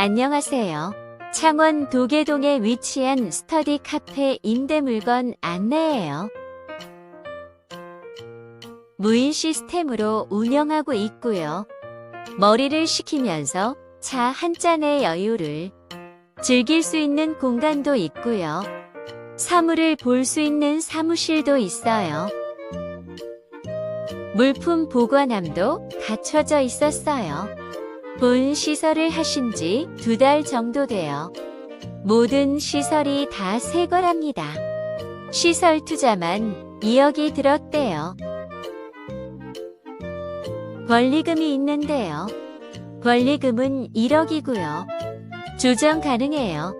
안녕하세요. 창원 도계동에 위치한 스터디 카페 임대 물건 안내예요. 무인 시스템으로 운영하고 있고요. 머리를 식히면서 차 한 잔의 여유를 즐길 수 있는 공간도 있고요. 사물을 볼 수 있는 사무실도 있어요. 물품 보관함도 갖춰져 있었어요. 본 시설을 하신 지 두 달 정도 돼요. 모든 시설이 다 새 거랍니다. 시설 투자만 2억이 들었대요. 권리금이 있는데요. 권리금은 1억이고요. 조정 가능해요.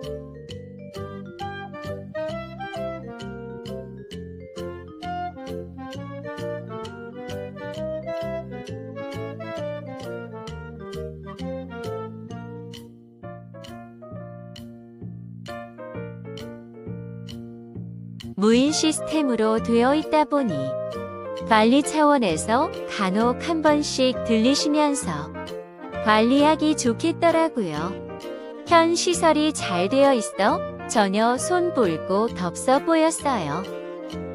무인 시스템으로 되어 있다 보니 관리 차원에서 간혹 한 번씩 들리시면서 관리하기 좋겠더라고요. 현 시설이 잘 되어 있어 전혀 손 볼고 덥서 보였어요.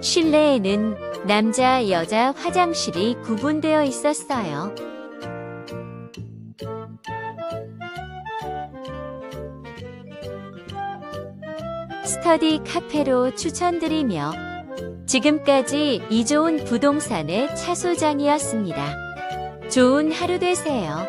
실내에는 남자, 여자 화장실이 구분되어 있었어요. 스터디 카페로 추천드리며 지금까지 이좋은 부동산의 차소장이었습니다. 좋은 하루 되세요.